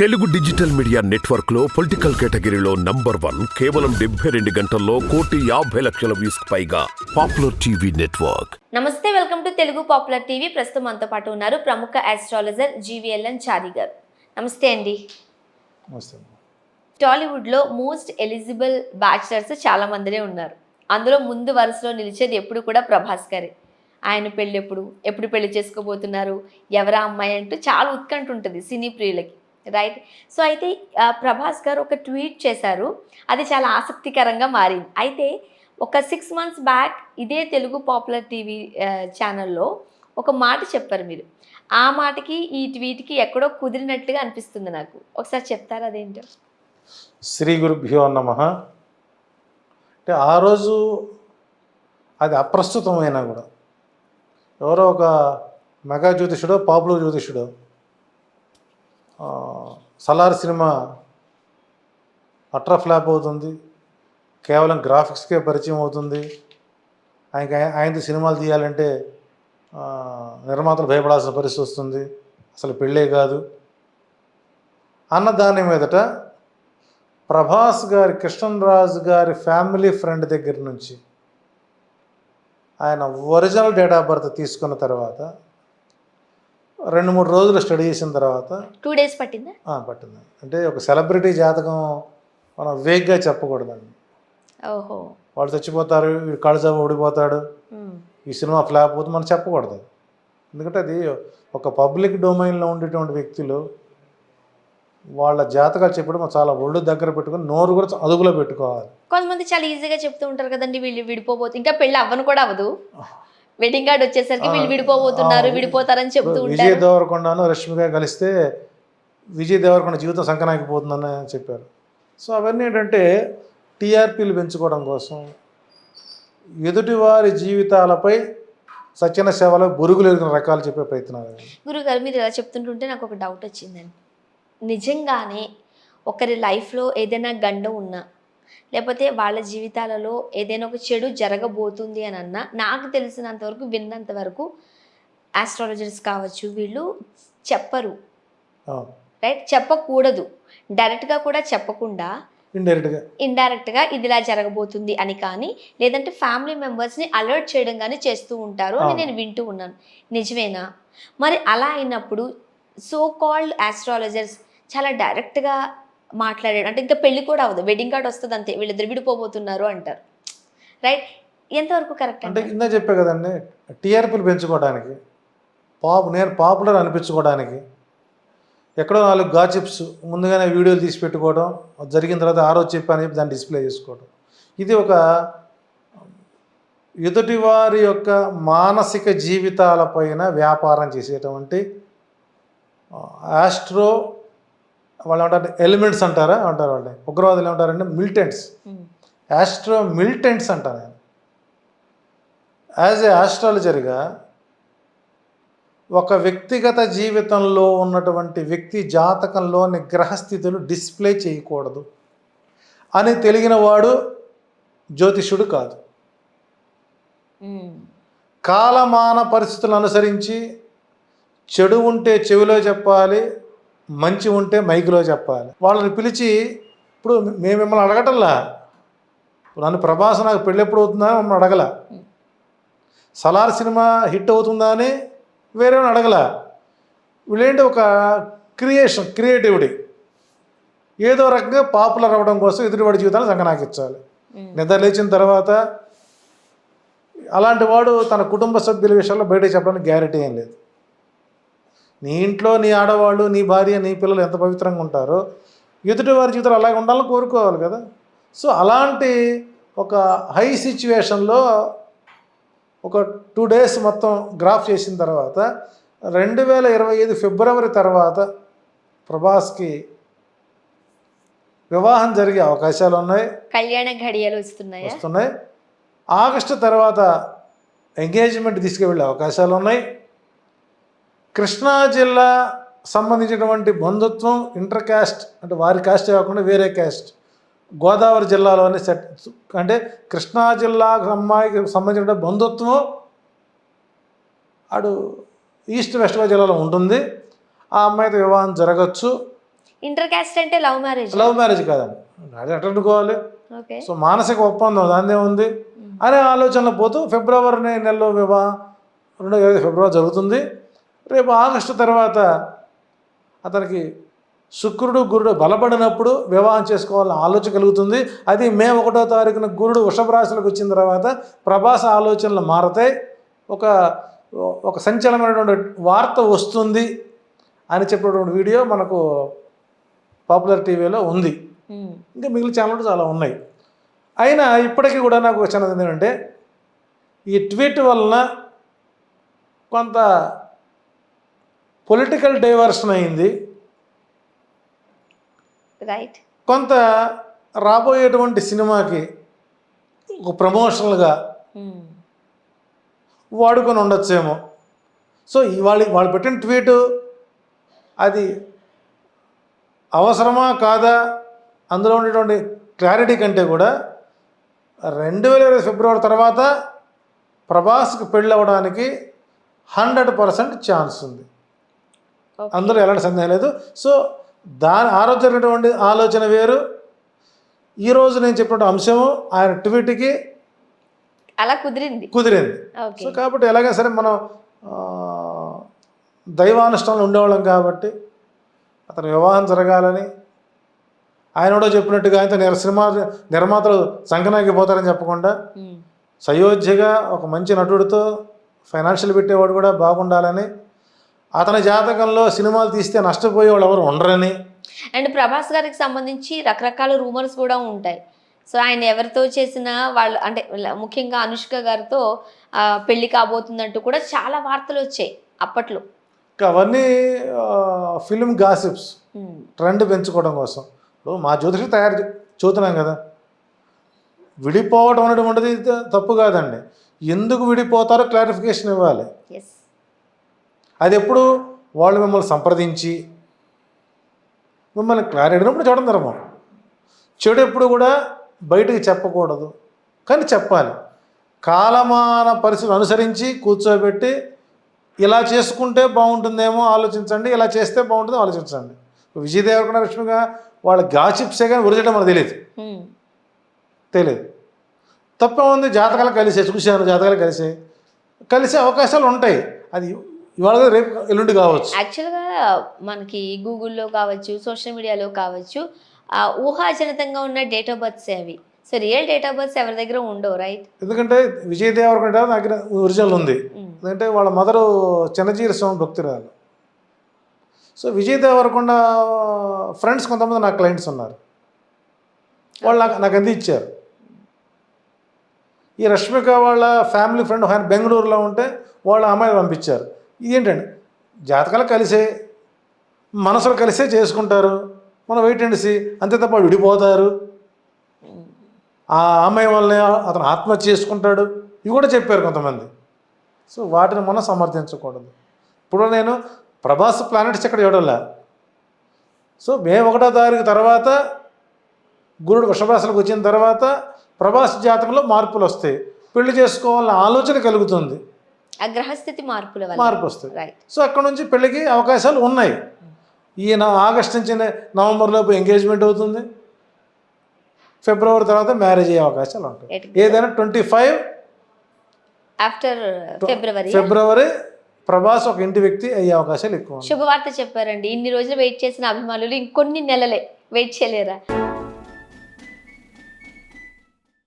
Telugu digital media నెట్వర్క్లో political కేటగిరీలో number one కేవలం డెబ్బై రెండు గంటల్లో కోటి యాభై లక్షల వ్యూస్ పైగా పాపులర్ టీవీ నెట్వర్క్. నమస్తే welcome to Telugu popular TV. ప్రస్తుతం మనతో పాటు ఉన్నారు ప్రముఖ ఆస్ట్రాలజర్ జీవీఎల్ఎన్ చారి గారు నమస్తే అండి. నమస్తే టాలీవుడ్లో మోస్ట్ ఎలిజిబుల్ బ్యాచిలర్స్ చాలా మందినే ఉన్నారు. అందులో ముందు వరుసలో నిలిచేది ఎప్పుడు కూడా ప్రభాస్ గారే ఆయన పెళ్ళి ఎప్పుడు ఎప్పుడు పెళ్ళి చేసుకోబోతున్నారు? ఎవరా అమ్మాయి అంటూ చాలా ఉత్కంఠ ఉంటుంది సినీ ప్రియులకి. రైట్ సో అయితే ప్రభాస్ గారు ఒక ట్వీట్ చేశారు. అది చాలా ఆసక్తికరంగా మారింది. అయితే ఒక సిక్స్ మంత్స్ బ్యాక్ ఇదే తెలుగు పాపులర్ టీవీ ఛానల్లో ఒక మాట చెప్పారు మీరు. ఆ మాటకి ఈ ట్వీట్కి ఎక్కడో కుదిరినట్లుగా అనిపిస్తుంది నాకు. ఒకసారి చెప్తారా అదేంటో? శ్రీ గురుభ్యో నమ. అంటే ఆ రోజు అది అప్రస్తుతమైనా కూడా. ఎవరో ఒక మెగా జ్యోతిషుడో పాపులర్ జ్యోతిషుడో సలార్ సినిమా అట్రా ఫ్లాప్ అవుతుంది. కేవలం గ్రాఫిక్స్కే పరిచయం అవుతుంది. ఆయనకి ఆయ- ఆయనతో సినిమాలు తీయాలంటే నిర్మాతలు భయపడాల్సిన పరిస్థితి వస్తుంది. అసలు పెళ్ళే కాదు. అన్న దాని మీదట ప్రభాస్ గారి కృష్ణరాజు గారి ఫ్యామిలీ ఫ్రెండ్ దగ్గర నుంచి ఆయన ఒరిజినల్ డేట్ ఆఫ్ బర్త్ తీసుకున్న తర్వాత రెండు మూడు రోజులు స్టడీ చేసిన తర్వాత టూ డేస్ పట్టిందా? పట్టింది. అంటే ఒక సెలబ్రిటీ జాతకం మనం వేగ్గా చెప్పకూడదండి. ఓహో. వాళ్ళు చచ్చిపోతారు వీడు కళ్ళజాబు ఓడిపోతాడు. ఈ సినిమా ఫ్లాప్ అవుతుంది మనం చెప్పకూడదు. ఎందుకంటే అది ఒక పబ్లిక్ డొమైన్లో ఉండేటువంటి వ్యక్తులు వాళ్ళ జాతకాలు చెప్పడం చాలా ఒళ్ళు దగ్గర పెట్టుకొని నోరు కూడా అదుపులో పెట్టుకోవాలి. కొంతమంది చాలా ఈజీగా చెప్తూ ఉంటారు కదండి వీళ్ళు విడిపోబోతు. ఇంకా పెళ్ళి అవ్వను కూడా అవ్వదు. వెడ్డింగ్ కార్డ్ వచ్చేసరికి వీళ్ళు విడిపోబోతున్నారు విడిపోతారని చెప్తూ విజయ్ ఉంటారు. దేవరకొండను రష్మిక కలిస్తే విజయ్ దేవరకొండ జీవితం సంకనాగిపోతుందని చెప్పారు. సో అవన్నీ ఏంటంటే టీఆర్పీలు పెంచుకోవడం కోసం ఎదుటివారి జీవితాలపై సత్యన సేవలో బురుగులు ఎరిగిన రకాలు చెప్పే ప్రయత్నాలు. గురుగారు మీరు ఇలా చెప్తుంటుంటే నాకు ఒక డౌట్ వచ్చిందండి. నిజంగానే ఒకరి లైఫ్లో ఏదైనా గండం ఉన్నా లేకపోతే వాళ్ళ జీవితాలలో ఏదైనా ఒక చెడు జరగబోతుంది అని అన్నా నాకు తెలిసినంత వరకు విన్నంత వరకు ఆస్ట్రాలజర్స్ కావచ్చు వీళ్ళు చెప్పరు. రైట్ చెప్పకూడదు. డైరెక్ట్గా కూడా చెప్పకుండా ఇండైరెక్ట్గా ఇండైరెక్ట్గా ఇది ఇలా జరగబోతుంది అని కానీ లేదంటే ఫ్యామిలీ మెంబర్స్ని అలర్ట్ చేయడం కానీ చేస్తూ ఉంటారు అని. నేను వింటూ ఉన్నాను. నిజమేనా? మరి అలా అయినప్పుడు సో కాల్డ్ ఆస్ట్రాలజర్స్ చాలా డైరెక్ట్గా మాట్లాడాడు. అంటే ఇంకా పెళ్ళి కూడా అవ్వదు. వెడ్డింగ్ కార్డ్ వస్తుంది అంతే. వీళ్ళిద్దరు విడిపోబోతున్నారు అంటారు. రైట్ ఎంతవరకు కరెక్ట్ అంటే కింద చెప్పే కదండి టీఆర్పీలు పెంచుకోవడానికి పాపు నేను పాపులర్ అనిపించుకోవడానికి ఎక్కడో నాలుగు గాచిప్స్ ముందుగానే వీడియోలు తీసి పెట్టుకోవడం జరిగిన తర్వాత ఆ రోజు చెప్పని చెప్పి దాన్ని డిస్ప్లే చేసుకోవడం. ఇది ఒక ఎదుటి వారి యొక్క మానసిక జీవితాలపైన వ్యాపారం చేసేటువంటి ఆస్ట్రో వాళ్ళు ఏమంటారు ఎలిమెంట్స్ అంటారా? అంటారు వాళ్ళని ఉగ్రవాదులు ఏమంటారంటే మిలిటెంట్స్. ఆస్ట్రో మిలిటెంట్స్ నేను యాజ్ ఏ ఆస్ట్రాలజర్గా ఒక వ్యక్తిగత జీవితంలో ఉన్నటువంటి వ్యక్తి జాతకంలోని గ్రహస్థితులు డిస్ప్లే చేయకూడదు. అని తెలిగిన వాడు జ్యోతిషుడు కాదు. కాలమాన పరిస్థితులను అనుసరించి చెడు ఉంటే చెవిలో చెప్పాలి మంచి ఉంటే మైకులో చెప్పాలి. వాళ్ళని పిలిచి ఇప్పుడు మేము మిమ్మల్ని అడగటంలా? నన్ను ప్రభాస్ నాకు పెళ్ళి ఎప్పుడు అవుతుందా మమ్మల్ని అడగల? సలార్ సినిమా హిట్ అవుతుందా అని వేరే అడగల? వీళ్ళేంటి ఒక క్రియేషన్ క్రియేటివిటీ? ఏదో రకంగా పాపులర్ అవ్వడం కోసం ఎదుటివాడి జీవితాన్ని సంగనాకించాలి నిద్ర లేచిన తర్వాత అలాంటి వాడు తన కుటుంబ సభ్యుల విషయంలో బయట చెప్పడానికి గ్యారెంటీ ఏం లేదు. నీ ఇంట్లో నీ ఆడవాళ్ళు నీ భార్య నీ పిల్లలు ఎంత పవిత్రంగా ఉంటారో ఎదుటి వారి జీవితాలు అలాగే ఉండాలని కోరుకోవాలి కదా. సో అలాంటి ఒక హై సిచ్యువేషన్లో ఒక టూ డేస్ మొత్తం గ్రాఫ్ చేసిన తర్వాత రెండు వేల ఇరవై ఐదు ఫిబ్రవరి తర్వాత ప్రభాస్కి వివాహం జరిగే అవకాశాలు ఉన్నాయి. కళ్యాణ ఘడియలు వస్తున్నాయా? వస్తున్నాయి. ఆగస్టు తర్వాత ఎంగేజ్మెంట్ తీసుకువెళ్ళే అవకాశాలు ఉన్నాయి. కృష్ణా జిల్లా సంబంధించినటువంటి బంధుత్వం ఇంటర్ క్యాస్ట్ అంటే వారి క్యాస్ట్ కాకుండా వేరే క్యాస్ట్ గోదావరి జిల్లాలోని సెట్ అంటే కృష్ణా జిల్లాకు అమ్మాయికి సంబంధించిన బంధుత్వం ఆడు ఈస్ట్ వెస్ట్ గోదావరి జిల్లాలో ఉంటుంది. ఆ అమ్మాయితో వివాహం జరగచ్చు. ఇంటర్ క్యాస్ట్ అంటే లవ్ మ్యారేజ్ లవ్ మ్యారేజ్ కాదండి. అది అనుకోవాలి. ఓకే సో మానసిక ఒప్పందం దాందే ఉంది. అనే ఆలోచనలో పోతూ ఫిబ్రవరి నెలలో వివాహం రెండో ఫిబ్రవరి జరుగుతుంది. రేపు ఆగస్టు తర్వాత అతనికి శుక్రుడు గురుడు బలపడినప్పుడు వివాహం చేసుకోవాలని ఆలోచన కలుగుతుంది. అది మే ఒకటో తారీఖున గురుడు వృషభ రాశిలోకి వచ్చిన తర్వాత ప్రభాస ఆలోచనలు మారతాయి. ఒక ఒక సంచలనమైనటువంటి వార్త వస్తుంది అని చెప్పినటువంటి వీడియో మనకు పాపులర్ టీవీలో ఉంది. ఇంకా మిగిలిన ఛానళ్ళు చాలా ఉన్నాయి. అయినా ఇప్పటికీ కూడా నాకు చిన్నది ఏంటంటే ఈ ట్వీట్ వలన కొంత పొలిటికల్ డైవర్షన్ అయింది. రైట్ కొంత రాబోయేటువంటి సినిమాకి ఒక ప్రమోషనల్గా ఉమ్, వాడుకొని ఉండొచ్చేమో. సో ఇవాళ వాళ్ళు పెట్టిన ట్వీటు అది అవసరమా కాదా? అందులో ఉండేటువంటి క్లారిటీ కంటే కూడా రెండు వేల ఇరవై ఫిబ్రవరి తర్వాత ప్రభాస్కి పెళ్ళి అవ్వడానికి హండ్రెడ్ పర్సెంట్ ఛాన్స్ ఉంది. అందులో ఎలాంటి సందేహం లేదు. సో దాని ఆలోచనటువంటి ఆలోచన వేరు. ఈరోజు నేను చెప్పిన అంశము ఆయన ట్వీట్కి అలా కుదిరింది. కుదిరింది. సో కాబట్టి ఎలాగైనా సరే మనం ఆ, దైవానుష్ఠానంలో ఉండేవాళ్ళం కాబట్టి అతని వివాహం జరగాలని ఆయన కూడా చెప్పినట్టుగా ఆయన సినిమా నిర్మాతలు సంకనాకి పోతారని చెప్పకుండా ఉమ్, సయోధ్యగా ఒక మంచి నటుడితో ఫైనాన్షియల్ పెట్టేవాడు కూడా బాగుండాలని అతని జాతకంలో సినిమాలు తీస్తే నష్టపోయేవాళ్ళు ఎవరు ఉండరని. అండ్ ప్రభాస్ గారికి సంబంధించి రకరకాల రూమర్స్ కూడా ఉంటాయి. సో ఆయన ఎవరితో చేసిన వాళ్ళు అంటే ముఖ్యంగా అనుష్క గారితో పెళ్ళి కాబోతున్నట్టు కూడా చాలా వార్తలు వచ్చాయి అప్పట్లో. అవన్నీ ఫిల్మ్ గాసిప్స్ ట్రెండ్ పెంచుకోవడం కోసం. ఇప్పుడు మా జ్యోతిషం తయారు చూస్తున్నాం కదా. విడిపోవడం అనేటువంటిది తప్పు కాదండి. ఎందుకు విడిపోతారో క్లారిఫికేషన్ ఇవ్వాలి. అది ఎప్పుడు వాళ్ళు మిమ్మల్ని సంప్రదించి మిమ్మల్ని క్లారిటీ అడిగినప్పుడు చూడడం ధర్మం. చెడు ఎప్పుడు కూడా బయటకు చెప్పకూడదు. కానీ చెప్పాలి. కాలమాన పరిస్థితులు అనుసరించి కూర్చోబెట్టి ఇలా చేసుకుంటే బాగుంటుందేమో ఆలోచించండి ఇలా చేస్తే బాగుంటుందో ఆలోచించండి. విజయ్ దేవరకొండ లక్ష్మిగా వాళ్ళ గాచిప్సే కానీ ఉరిచడం మనకు తెలియదు. తెలియదు. తప్పే ఉంది జాతకాలు కలిసే చూశాను జాతకాలు కలిసే. కలిసే అవకాశాలు ఉంటాయి. అది ఇవాళ రేపు ఎల్లుండి కావచ్చు. యాక్చువల్గా మనకి గూగుల్లో కావచ్చు సోషల్ మీడియాలో కావచ్చు ఆ, ఊహాజనితంగా ఉన్న డేట్ ఆఫ్ బర్త్స్ అవి? So real date of births ఎవరి దగ్గర ఉండవు రైట్ ఎందుకంటే విజయ్ దేవరకొండ దగ్గర ఒరిజినల్ ఉంది. ఎందుకంటే వాళ్ళ మదరు చిన్నజీర స్వామి భక్తురాలు. సో విజయ్ దేవరకొండ ఫ్రెండ్స్ కొంతమంది నా క్లయింట్స్ ఉన్నారు. వాళ్ళు నాకు నాకు అంది ఇచ్చారు. ఈ రష్మిక వాళ్ళ ఫ్యామిలీ ఫ్రెండ్ ఆయన బెంగళూరులో ఉంటే వాళ్ళ అమ్మాయి పంపించారు. ఇదేంటండి? జాతకాలు కలిసే మనసులు కలిసే చేసుకుంటారు. మన వెయిట్ అండ్ సీ అంతే తప్ప విడిపోతారు. ఆ అమ్మాయి వల్లనే అతను ఆత్మహత్య చేసుకుంటాడు. ఇవి కూడా చెప్పారు కొంతమంది. సో వాటిని మనం సమర్థించకూడదు. ఇప్పుడు నేను ప్రభాస్ ప్లానెట్స్ ఇక్కడ చూడాల? సో మే ఒకటో తారీఖు తర్వాత గురుడు వృషభాసలకు వచ్చిన తర్వాత ప్రభాస్ జాతకంలో మార్పులు వస్తాయి. పెళ్ళి చేసుకోవాలన్న ఆలోచన కలుగుతుంది. ఆ గ్రహస్థితి మార్పుల వల్ల. మార్పు వస్తుంది. రైట్ సో అక్కడ నుంచి పెళ్ళికి అవకాశాలు ఉన్నాయి. ఈయన ఆగస్ట్ నుంచి నవంబర్ లోపు ఎంగేజ్మెంట్ అవుతుంది. ఫిబ్రవరి తర్వాత మ్యారేజ్ అయ్యే అవకాశాలు ఉంటాయి. ఏదైనా twenty five after February February Prabhas ఒక ఇంటి వ్యక్తి అయ్యే అవకాశాలు ఎక్కువ. శుభవార్త చెప్పారండి. ఇన్ని రోజులు వెయిట్ చేసిన అభిమానులు ఇంకొన్ని నెలలే వెయిట్ చేయలేరా?